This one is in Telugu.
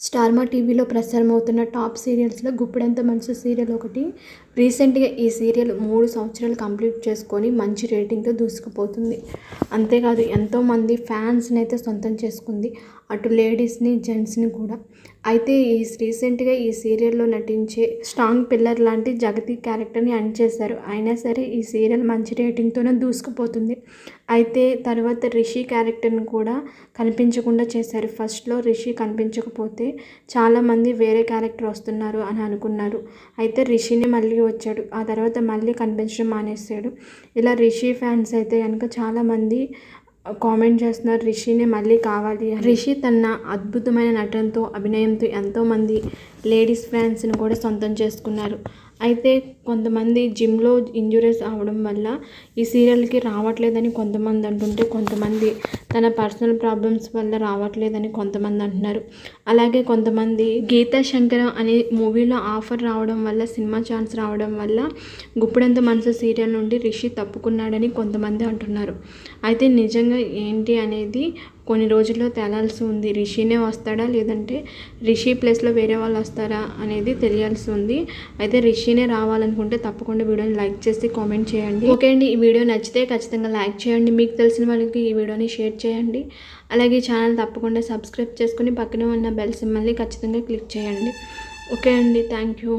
స్టార్మా టీవీలో ప్రసారం అవుతున్న టాప్ సీరియల్స్లో గుప్పెడంత మనసు సీరియల్ ఒకటి. రీసెంట్గా ఈ సీరియల్ మూడు సంవత్సరాలు కంప్లీట్ చేసుకొని మంచి రేటింగ్తో దూసుకుపోతుంది. అంతేకాదు ఎంతోమంది ఫ్యాన్స్ని అయితే సొంతం చేసుకుంది అటు లేడీస్ని జెంట్స్ని కూడా. అయితే ఈ రీసెంట్గా ఈ సీరియల్లో నటించే స్ట్రాంగ్ పిల్లర్ లాంటి జగతి క్యారెక్టర్ని అన్ చేశారు. అయినా సరే ఈ సీరియల్ మంచి రేటింగ్తోనే దూసుకుపోతుంది. అయితే తర్వాత రిషి క్యారెక్టర్ని కూడా కనిపించకుండా చేశారు. ఫస్ట్లో రిషి కనిపించకపోతే చాలామంది వేరే క్యారెక్టర్ వస్తున్నారు అని అనుకున్నారు. అయితే రిషిని మళ్ళీ వచ్చాడు. ఆ తర్వాత మళ్ళీ కనిపించడం మానేసాడు ఇలా రిషి ఫ్యాన్స్ అయితే కనుక చాలామంది కామెంట్ చేస్తున్నారు రిషిని మళ్ళీ కావాలి రిషి తన అద్భుతమైన నటనతో అభినయంతో ఎంతోమంది లేడీస్ ఫ్యాన్స్ని కూడా సొంతం చేసుకున్నారు. అయితే కొంతమంది జిమ్లో ఇంజురీస్ అవడం వల్ల ఈ సీరియల్కి రావట్లేదని కొంతమంది అంటుంటే కొంతమంది తన పర్సనల్ ప్రాబ్లమ్స్ వల్ల రావట్లేదని కొంతమంది అంటున్నారు. అలాగే కొంతమంది గీతా శంకరం అనే మూవీలో ఆఫర్ రావడం వల్ల సినిమా ఛాన్స్ రావడం వల్ల గుప్పుడంత మనసు సీరియల్ నుండి రిషి తప్పుకున్నాడని కొంతమంది అంటున్నారు. అయితే నిజంగా ఏంటి అనేది కొన్ని రోజుల్లో తేలాల్సి ఉంది. రిషినే వస్తాడా? లేదంటే రిషి ప్లేస్లో వేరే వాళ్ళు వస్తారా అనేది తెలియాల్సి ఉంది. అయితే రిషినే రావాలనుకుంటే తప్పకుండా వీడియోని లైక్ చేసి కామెంట్ చేయండి. ఓకే అండి. ఈ వీడియో నచ్చితే ఖచ్చితంగా లైక్ చేయండి. మీకు తెలిసిన వాళ్ళకి ఈ వీడియోని షేర్ చేయండి. అలాగే ఛానల్ తప్పకుండా సబ్స్క్రైబ్ చేసుకుని పక్కనే ఉన్న బెల్ సిమ్మల్ని ఖచ్చితంగా క్లిక్ చేయండి. ఓకే అండి. Thank you.